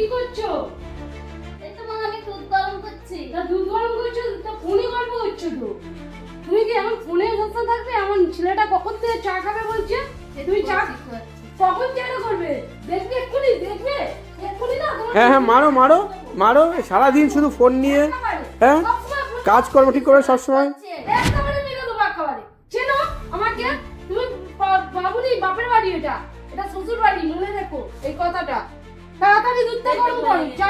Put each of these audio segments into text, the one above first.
কি করছ? এই তো মা আমি দুধ গরম করছি। তা দুধ গরম করছ? তা ফোনে গল্প করছ তো? তুমি কি এখন ফোনে ব্যস্ত থাকবে? এমন ছেলেটা কখন থেকে চা খাবে বলছে? যে তুমি চা। কখন চাটা করবে? দেখবে এক্ষুনি দেখবে? এক্ষুনি না হ্যাঁ হ্যাঁ মারো মারো মারো সারাদিন শুধু ফোন নিয়ে হ্যাঁ? ফোন- কাজকর্ম ঠিক করে সবসময়। হচ্ছে। আমাকে তুমি বাপের বাড়ি এটা। এটা শ্বশুর বাড়ি মনে রেখো এই কথাটা। তাড়াতাড়ি দুধটা গরম করো চাটা করো করে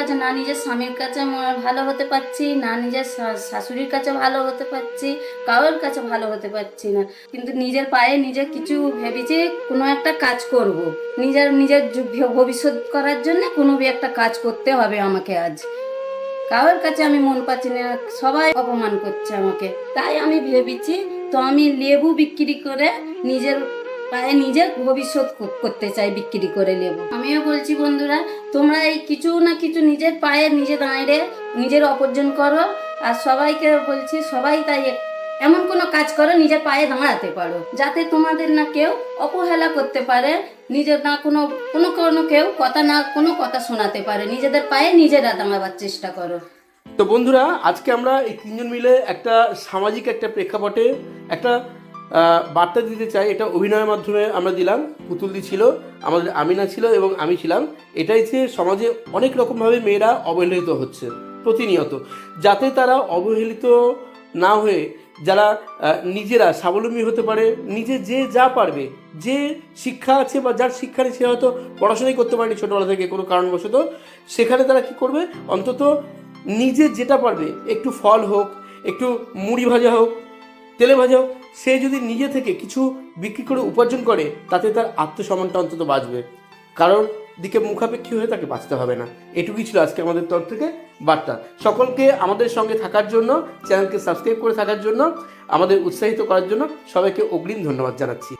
কাছে, না নিজের স্বামীর কাছে ভালো হতে পারছি, না নিজের শাশুড়ির কাছে ভালো হতে পারছি, কারোর কাছে ভালো হতে পারছি না। কিন্তু নিজের পায়ে নিজে কিছু ভেবেছি কোনো একটা কাজ করব। নিজের নিজের ভবিষ্যৎ করার জন্য কোনো বি একটা কাজ করতে হবে আমাকে আজ। কারোর কাছে আমি মন পাচ্ছি না, সবাই অপমান করছে আমাকে। তাই আমি ভেবেছি তো আমি লেবু বিক্রি করে নিজের পায়ে নিজের ভবিষ্যৎ করতে চাই, বিক্রি করে লেবু আমিও বলছি, বন্ধুরা, তোমরা এই কিছু না কিছু নিজের পায়ে নিজে দাঁড়িয়ে নিজের অর্জন করো। আর সবাইকে বলছি, সবাই তাই এমন কোনো কাজ করো, নিজের পায়ে দাঁড়াতে পারো। যাতে তোমাদের না কেউ অবহেলা করতে পারে, নিজের না কোনো কোনো কোনো কেউ কথা না, কোনো কথা শোনাতে পারে। নিজেদের পায়ে নিজেরা দাঁড়াবার চেষ্টা করো। তো বন্ধুরা, আজকে আমরা এই তিনজন মিলে একটা সামাজিক একটা প্রেক্ষাপটে একটা বার্তা দিতে চাই, এটা অভিনয়ের মাধ্যমে আমরা দিলাম, পুতুলদি ছিল, আমাদের আমিনা ছিল এবং আমি ছিলাম। এটাই যে সমাজে অনেক রকমভাবে মেয়েরা অবহেলিত হচ্ছে, প্রতিনিয়ত। যাতে তারা অবহেলিত না হয়ে যারা নিজেরা স্বাবলম্বী হতে পারে, নিজে যে যা পারবে, যে শিক্ষা আছে বা যার শিক্ষা নেই সে হয়তো পড়াশোনাই করতে পারেনি ছোটোবেলা থেকে কোনো কারণবশত, সেখানে তারা কি করবে? অন্তত নিজে যেটা পারবে, একটু ফল হোক, একটু মুড়ি ভাজা হোক, তেলে ভাজা হোক সে যদি নিজে থেকে কিছু বিক্রি করে উপার্জন করে, তাতে তার আত্মসম্মানটা অন্তত বাঁচবে। কারণ দিকে মুখাপেক্ষী হয়ে তাকে বাঁচতে হবে না। এটুকুই ছিল আজকে আমাদের তরফ থেকে বার্তা। সকলকে আমাদের সঙ্গে থাকার জন্য, চ্যানেলকে সাবস্ক্রাইব করে থাকার জন্য, আমাদের উৎসাহিত করার জন্য সবাইকে অগ্রিম ধন্যবাদ জানাচ্ছি।